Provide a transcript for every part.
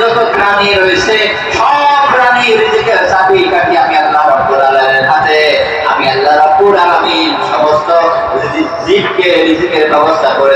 যত প্রাণী রয়েছে, সব প্রাণী রিজিকের চাবি আমি আল্লাহ রাব্বুল আলামিনের আমি আল্লাহ রাব্বুল আলামিন সমস্ত জীবকে রিজিকের ব্যবস্থা করে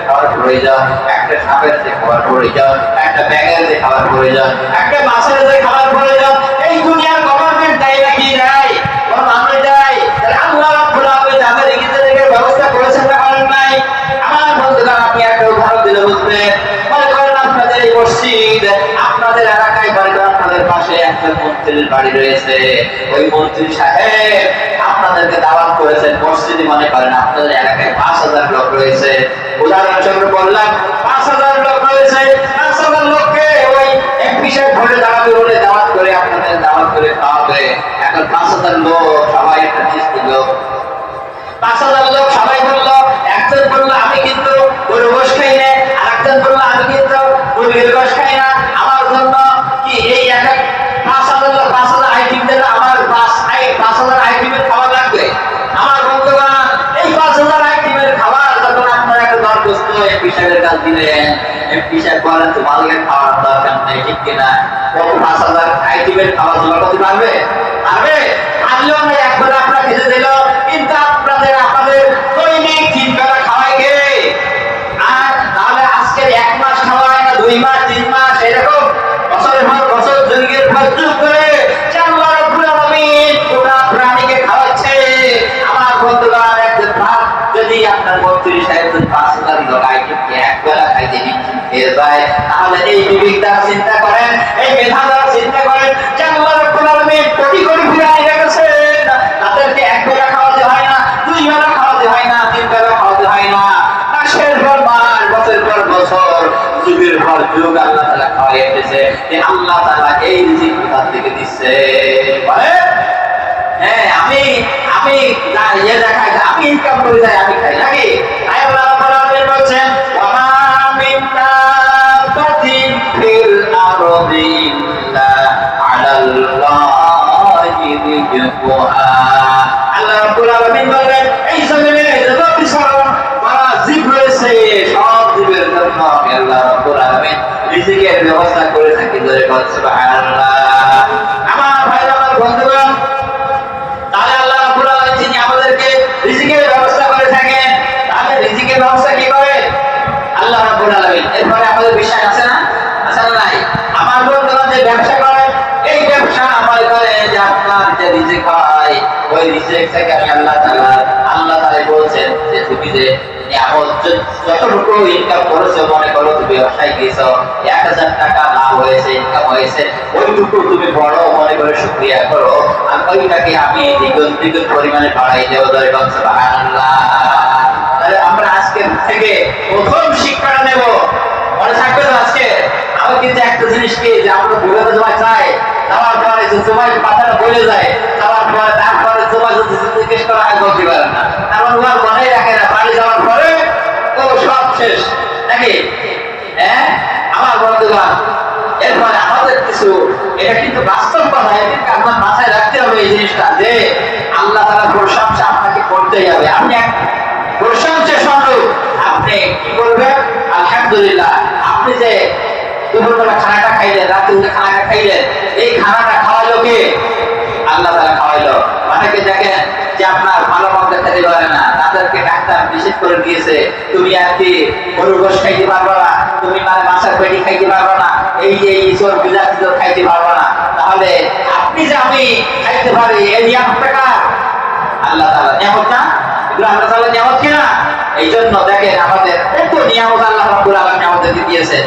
খাবার প্রয়োজন একটা সাপের যে খাবার প্রয়োজন একটা ব্যাঙের যে খাওয়ার প্রয়োজন একটা মাছের যে খাবার প্রয়োজন এই দুনিয়ার একজন মন্ত্রীর বাড়ি রয়েছে। ওই মন্ত্রী সাহেব আপনাদেরকে দাওয়াত করেছেন, মসজিদে মনে করেন আপনাদের এলাকায় পাঁচ হাজার লোক রয়েছে। উদাহরণস্বরূপ বললাম, পাঁচ হাজার লোক রয়েছে, পাঁচ হাজার লোককে ওই এমপি সাহেব ভোটে দাঁড়াবে বলে দাওয়াত করে আপনাদের দাওয়াত করে খাওয়াবে। এখন পাঁচ হাজার লোক, সবাই একটা লিস্ট দিল পাঁচ হাজার লোক, সবাই বলল, একজন বলল, আমি কিন্তু গরু গোশ খাই না। আর একজন বলল, আমি কিন্তু মুরগির গোশ খাই না। দিলেন ঠিক পাঁচ হাজার পারলেও না একবার চিন্তা করেন, এই মেধাদার চিন্তা করেন যে আল্লাহ রাব্বুল আলামিন কোটি কোটি প্রাণী রেখেছেন তাদেরকে এক বেলা খাওয়াতে হয় না, দুই বেলা খাওয়াতে হয় না, তিন বেলা খাওয়াতে হয় না। মাসের পর মাস বছরের পর বছর যুগের পর যুগ আল্লাহ তাআলা খাওয়াই এসেছে যে আল্লাহ তাআলা এই রিজিক কোথা থেকে দিচ্ছে। হ্যাঁ আমি আমি ইয়ে দেখাই, আমি ইনকাম করে যাই, আমি খাই নাকি? তাই আল্লাহ রাব্বুল বলছেন রিজিকের ব্যবস্থা করে থাকি, ধরে আমার ভাই আমার বন্ধুগণ তাহলে আল্লাহ রাব্বুল আলামিন যিনি আমাদেরকে রিজিকের ব্যবস্থা করে থাকেন, তাহলে রিজিকের ব্যবস্থা কি করে? আল্লাহ রাব্বুল আলামিন। এরপরে আমাদের বিষয় আছে না? আছে না নাই? আমার বন্ধুরা যে ব্যবসা করে, এই ব্যবসা আমার করে যে আপনার যে রিজিক হয়, ওই রিজিক থেকে আমি আল্লাহ তাআলা আল্লাহ তাআলা বলছেন যে তুমি যে যতটুকু ইনকাম করেছ, মনে করো তুমি ব্যবসায় গিয়েছো, এক হাজার টাকা লাভ হয়েছে ইনকাম হয়েছে, ওইটুকু তুমি বড় মনে করে শুক্রিয়া করো। আর ওইটাকে আমি দ্বিগুণ দ্বিগুণ পরিমাণে বাড়াই দেবো তাহলে আমরা আজকে থেকে প্রথম শিক্ষাটা নেব। মনে থাকবে তো আজকে? আমার কিন্তু একটা জিনিস কি যে আমরা বিগত জমা চাই, যাওয়ার পরে যে পাতাটা বলে যায় যাওয়ার পরে তারপরে জমা যদি জিজ্ঞেস করা হয় বলতে পারে না এমন উহার মনে রাখে না বাড়ি যাওয়ার পরে ও সব শেষ। নাকি? হ্যাঁ? আমার বন্ধুগণ এরপরে আমাদের কিছু, এটা কিন্তু বাস্তব কথা এটা আপনার মাথায় রাখতে হবে এই জিনিসটা যে আল্লাহ তারা প্রশংসা আপনাকে করতেই হবে। আপনি এক প্রশংসা স্বরূপ আপনি কি করবেন? আলহামদুলিল্লাহ, আপনি যে দুপুরবেলা খানাটা খাইলেন, রাত্রে খানাটা খাইলেন, এই খানাটা খাওয়ালো কে? আল্লাহ তারা খাওয়াইলো। অনেকে দেখেন যে আপনার ভালো মন্দ খেতে পারে না। তাদেরকে ডাক্তার নিষেধ করে দিয়েছে, তুমি আর কি গরু গোস খাইতে পারবে না, তুমি মানে মাছের পেটি খাইতে পারবে না, এই যে চোর বিলাসিত খাইতে পারবে না, তাহলে আপনি যে আমি খাইতে পারি, এই নিয়ামতটা কার আল্লাহ তাআলা, নিয়ামত না? এগুলো আল্লাহ নিয়ামত কিনা? এই জন্য দেখেন আমাদের কত নিয়ামত আল্লাহ আলামিন আমাদেরকে দিয়েছেন।